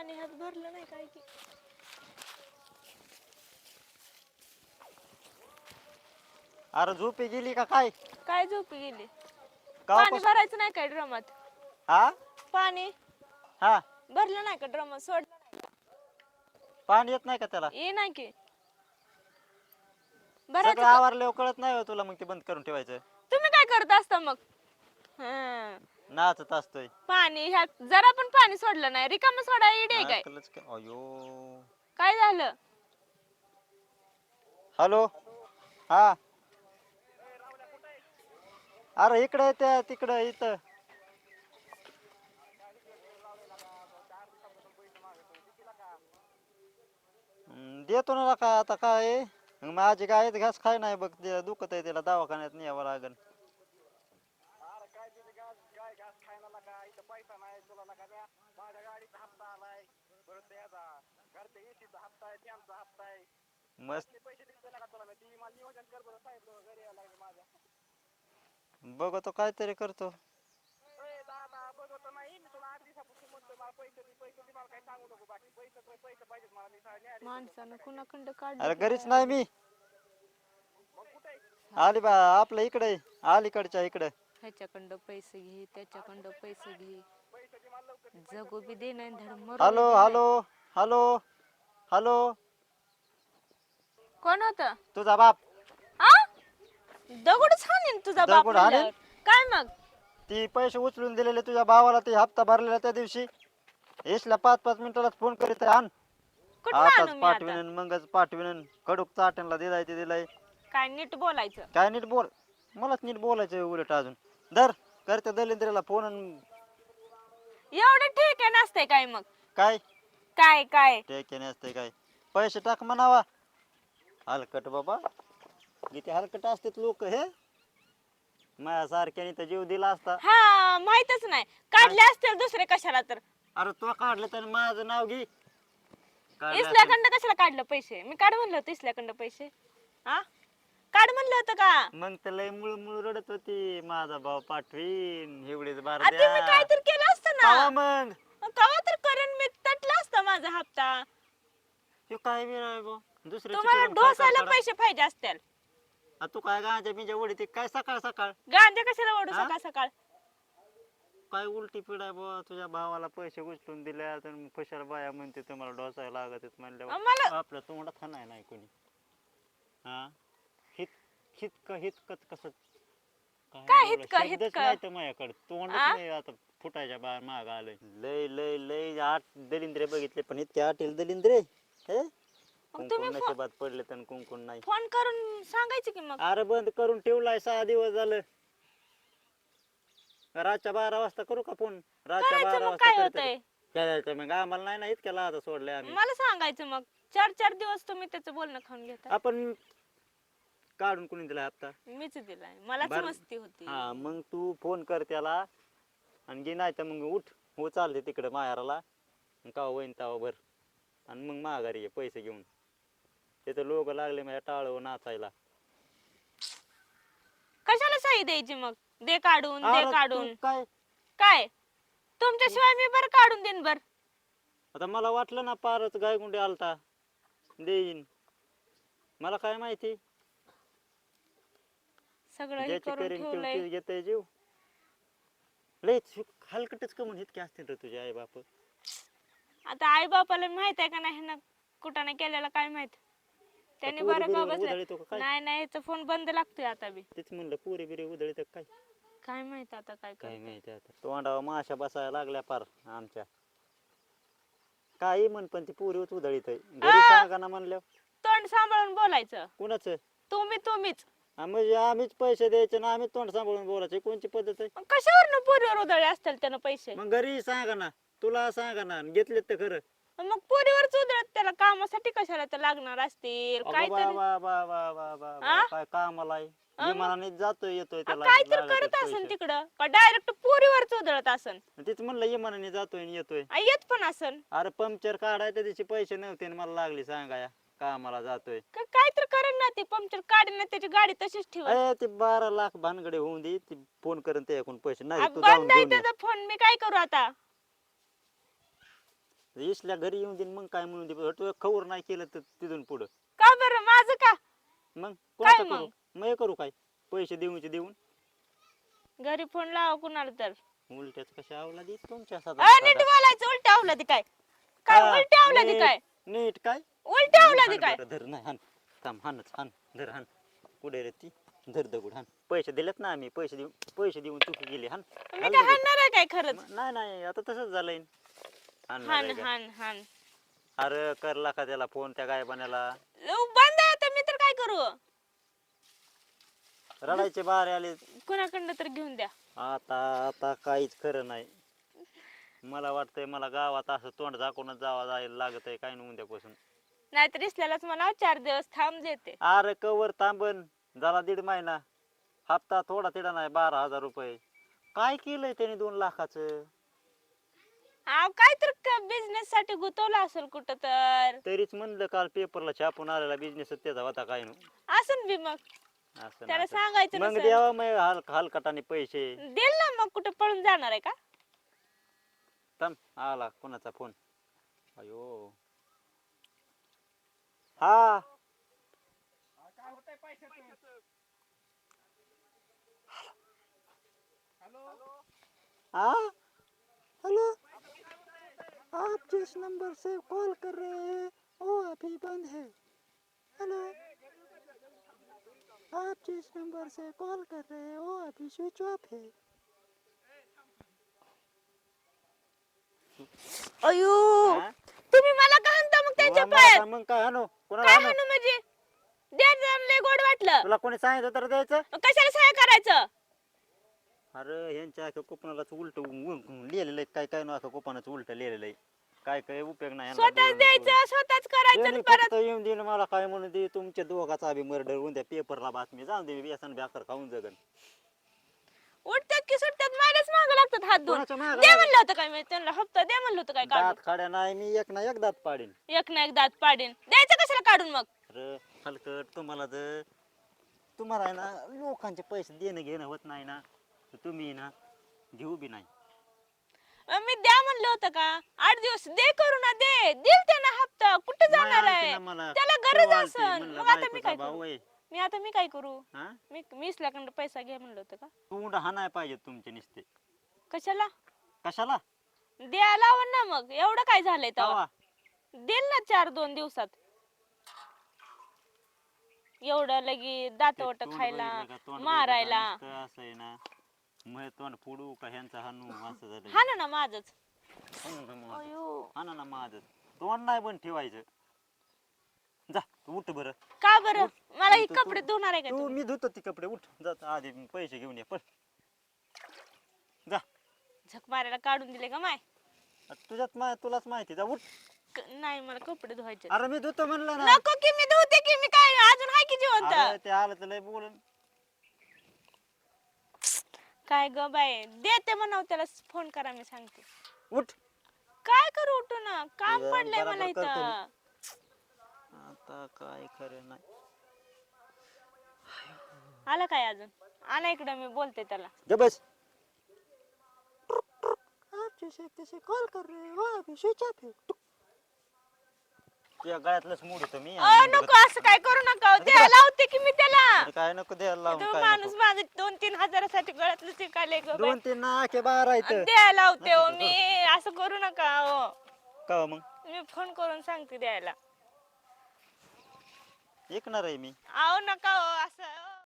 पाणी हात भरलं नाही काय की अरे झोपी गेली का काय? काय झोपी गेली? पाणी भरायचं नाही काय ड्रमात? हा? पाणी? हा. भरलं नाही का ड्रमात? सोडलं नाही पाणी येत नाही का त्याला? ये नाही की. भरायचं सगळं का? आवारल्यावर कळत नाही हो तुला मग ते बंद करून ठेवायचं. तुम्ही काय करत असता मग? हं. नाचत असतोय. पाणी ह्यात जरा पण पाणी सोडलं नाही. रिकाम सोडा इडे काय? अयो काय झालं? हॅलो? हा. अरे इकडे त्या तिकडं इथं. हम्म, देतो ना का आता काय? आहे? मग माझी गाय घास खाय नाही बघ ते दुखत आहे त्याला दवाखान्यात न्यावं लागन मस्त. बघतो काहीतरी करतो. माणसानं कुणाकडं काढलं अरे घरीच नाही मी. आली बा आपल्या इकडे अलीकडच्या इकडे. ह्याच्याकडं पैसे घे त्याच्याकडं पैसे घे. जगू बी दे नाही धड मरू हॅलो बी दे हॅलो हॅलो. हॅलो. कोण होत? तुझा बाप. दगडच हाणीन तुझा बाप दगड हाणीन? म्हणल्यावर. काय मग? ती पैसे उचलून दिलेले तुझ्या भावाला ते हप्ता भरलेला त्या दिवशी. येसला पाच पाच मिनिटाला फोन करीत आण कुठं आणू आताच मी आता? पाठविन मगच पाठविन कडूक चाट्यांना दिलाय ते दिलाय. काय नीट बोलायचं. काय नीट बोल. मलाच नीट बोलायचं उलट अजून. धर करते दलिंद्रेला फोन एवढं ठीक आहे नसतंय काय मग? काय? काय काय? टेके नसते काय. पैसे टाक म्हणावा. हलकट बाबा. किती हलकट असतात लोक हे? माझ्या सारख्याने तर जीव दिला असता. हा माहितच नाही. काढले असतील दुसरे कशाला तर. अरे तो काढलं तर माझं नाव घे. काढलं असेल. इसल्याकडं कशाला काढलं पैसे? मी काढ म्हणलं होतं इसल्याकडं पैसे. हा? काढ म्हणलं होतं का? मग तर लय मुळ मुळ रडत होती. माझा भाऊ पाठवीन एवढीच बार आ, तुम्ही काय तर केलं असतं ना? मग. कवा तर करेन मी तटला असतं माझा हप्ता हे काय? दुसऱ्याची तुम्हाला करता? पैसे पाहिजे असतील तू काय गांजा बिंजा काय सकाळ सकाळ गांजा कशाला ओढू हा? सकाळ सकाळ काय उलटी आहे तुझ्या भावाला पैसे उचलून दिले तर खुशाल बाया म्हणते तुम्हाला डोसायला लागत आहेत म्हणल्यावर मला आपल्या तोंडात नाही कोणी हा हित हितक हितकत कसं काय बोलावं? हितकं- शब्दच हितकं? नाही तर माझ्याकडे तोंडच आ? नाही आता फुटायच्या बाहेर माग आलंय. लय लय लय आठ दलिंद्रे बघितले पण इतके आटेल दलिंद्रे हे? कुंकुम तुम्ही फो- नशिबात पडले तर कुंकुम नाही. फोन करून सांगायचं की मग? अरे बंद करून ठेवलाय सहा दिवस झालं. रातच्या बारा वाजता करू का फोन? रातच्या करायचं बारा मग वाजता काय करते. होतंय? करायचं मग आम्हाला नाही ना इतक्या लादा सोडले आम्ही. मला सांगायचं मग चार चार दिवस तुम्ही त्याचं बोलणं खाऊन घेता. आपण काढून कुणी दिला हप्ता? मीच दिलाय मलाच बरं. मस्ती होती. हा मग तू फोन कर त्याला. आणि घे नाही तर मग उठ हो चालते तिकडे माहेराला. का वहीन तावा भर. आणि मग माघारी ये पैसे घेऊन. तिथं लोक लागले माझ्या टाळ नाचायला. कशाला सही द्यायची मग? दे काढून अरे दे तू काढून. काय? काय? तुमच्याशिवाय मी बरं काढून देईन बर आता मला वाटलं ना पारच गायगुंडे आलता. देईन. मला काय माहिती? सगळं हे ज्याची करून करीन ठेवलंय. तेच घेतय जीव. लयच हलकटच कमून इतके असतील रे तुझे आई बाप आता आई बापाला माहीत आहे का नाही? ना कुठं नाही केलेलं काय माहीत? त्यांनी पोरी बरं का बसलं उधळीतो का काय? नाही नाही याचा फोन बंद लागतोय आता बी. तेच म्हणलं पुरी बिरी उधळी तर काय? काय माहीत आता काय काय. माहिती आता. तोंडावर माशा बसायला लागल्या पार आमच्या. काही म्हण पण ती पुरी उधळीत आहे. घरी आ! सांगा ना म्हणल्या तोंड सांभाळून बोलायचं. कुणाचं? तुम्ही तुम्हीच. हा, म्हणजे आम्हीच पैसे द्यायचे ना आम्हीच तोंड सांभाळून बोलायचे. कोणची पद्धत आहे? मग कशावर पोरीवर उधळले असतील त्यानं पैसे? मग घरी सांगा ना. तुला सांगा ना. घेतलेत तर खरं. मग पोरीवरच उधळत त्याला कामासाठी कशाला तर लागणार असतील? अगं काय आ? कामाला आहे? विमानाने जातोय येतोय त्याला काय तर लागत करत असन. तिकडं? का डायरेक्ट पोरीवरच उधळत असन? तीच म्हणलं विमानाने जातोय आणि येतोय. आ, येत पण असन. अरे पंक्चर काढाय त्या दिवशी पैसे नव्हते आणि मला लागले सांगाया कामाला जातोय. का- काय तर करेन ना ती पंक्चर काढेन ना त्याची गाडी तशीच ठेवा अरे ते बारा लाख भानगडे होऊन दे ती फोन करून ते ऐकून पैसे. नाही तू जाऊन बंद आहे घेऊन ये. त्याचा फोन मी काय करू आता? इसल्या घरी येऊन देईन मग काय म्हणून दे. तू खबर नाही केलं तर तिथून पुढं. का बरं? माझं का? मग कोणाचं मग? करू? मग? हे करू काय? पैसे देऊनचे देऊन. घरी फोन लावा कुणाला तर. उलट्याच कशा आवला देत तुमच्या अ, साधा नीट बोलायचं उलट आवला ती काय? काय हा, उलट आवला ती नीट- काय? नीट काय? उलट आवला ती हाण काय? बरं, धर नाही हान थांब हानच हान धर हान कुठे रे ती? धर दगड हान पैसे दिलेत ना आम्ही पैसे देऊन पैसे देऊन चुकी गेली हान मी काय. हाणणार आहे काय खरंच? म- नाही नाही आता तसंच झालंय. हाणणार हान आहे का? हान हान अरे करला का त्याला फोन त्या गायबाण्याला लव, बंद आहे आता मी तर काय करू? रडायचे बारे आले. कुणाकडनं तर घेऊन द्या. आता आता काहीच खरं नाही. मला वाटतंय मला गावात असं तोंड झाकूनच जावा जायला लागत आहे काय नाही उद्यापासून. नाहीतर इसल्यालाच म्हणा चार दिवस थांब देते अरे कवर तांबन झाला दीड महिना. हप्ता थोडा तिडा नाही बारा हजार रुपये. काय केलंय त्याने दोन लाखाचं? अहो काय तर बिझनेस साठी गुतवलं असेल कुठं तर? तरीच म्हणलं काल पेपरला छापून आलेला बिझनेस त्याचा होता काय नु असन बी मग. असं त्याला. सांगायचं मग नसेल. द्यावा मग हल हलकटाने पैसे. देईल ना मग कुठं पळून जाणार आहे का? थांब आला कोणाचा फोन? अयो. हा. हाँ? हेलो आप जिस नंबर से कॉल कर रहे हैं वो अभी बंद है। हेलो आप जिस नंबर से कॉल कर रहे हैं वो अभी स्विच ऑफ है। अयो हा? तुम्ही मला का हाणता मग त्यांच्या पायात? काय मग काय हाणू? कोणाला काय हाणू? म्हणजे? द्यायचं लय गोड वाटलं. तुला कोणी सांगितलं तर द्यायचं? मग कशाला सहाय करायचं? अरे ह्यांच्या एका कोपनालाच उलट लिहिलेलं आहे काय काय ना कोपनाचं उलट लिहिलेलं आहे काय काय उपयोग नाही स्वतःच बोलून द्यायचं स्वतःच करायचं त्यांनी आणि परत फक्त येऊन देईन मला काय म्हणून दे. तुमच्या दोघाचा बी मर्डर होऊन द्या. पेपरला बातमी. जाऊन दे व्यसन ब्याकर खाऊन जगन. उठतात की सुटतात माझ्याच मागं लागतात हात कोणाच्या मागं दे? म्हणलं होतं काय मी? त्यांना हप्ता दे म्हणलं होतं काय दात काढून. खाड्या नाही मी एक ना एक दात पाडीन. एक ना एक दात पाडीन. द्यायचं कशाला काढून मग? अरे हलकट तुम्हाला जर तुम्हाला आहे ना लोकांचे पैसे देणं घेणं होत नाही ना तर तुम्ही ना घेऊ बी नाही. अं, मी द्या म्हणलं होतं का? आठ दिवस दे करू ना दे. दिल त्यांना हप्ता. कुठं जाणार नाही आहे? ना मला. त्याला तो गरज. असन. म्हणलं मग आता मी बायकोचा काय भाऊ आहे. मी आता मी काय करू? हा? मी वीस लाखांना पैसा घे म्हणलं होतं का? तोंड हा नाही पाहिजे तुमचे नुसते. कशाला? कशाला? द्या लावून ना मग. एवढं काय झालंय तेव्हा? तवा देईल ना चार दोन दिवसात. एवढं लगी दातवट ते तोंड खायला मारायला. असं आहे ना. मग तोंड फोडू का ह्यांचा हानू असं झालं हा ना ना माझच. हाणू ना माझं. अयो. हाणा ना माझं. तोंड नाही पण ठेवायचं. जा तू उठ बरं. का बरं? मला ही तू- तू- कपडे धुणार आहे का तू? मी धुतो ती कपडे उठ. जा आधी पैसे घेऊन ये पण जा. झक मारायला काढून दिले का माय? तुझ्यात मा तुलाच माहिती जा उठ. क- नाही मला कपडे धुवायचे अरे मी धुतो म्हणलं ना. नको की मी धुते की मी काय अजून हाय की जिवंत? ते आलं तर लय बोलून काय ग बाय देते म्हणाव त्याला फोन करा मी सांगते. उठ. काय करू उठू ना? काम पडलंय मला बराबर करतो इथं. आता काय खरं नाही. आला काय अजून? आला इकडं मी बोलते त्याला. जा बस. तुझ्या गळ्यातलंच मूड होतं मी. नको असं काय करू नका. द्यायला लावते की मी त्याला. काय नको द्यायला लावून तो काय माणूस नको. माझं दोन तीन हजारासाठी गळ्यातलं चिकाले. दोन तीन बारा द्यायला लावते हो मी. असं करू नका हो. का हो मग? मी फोन करून सांगते द्यायला. ऐकणार आहे मी. आहो नका हो असं हो.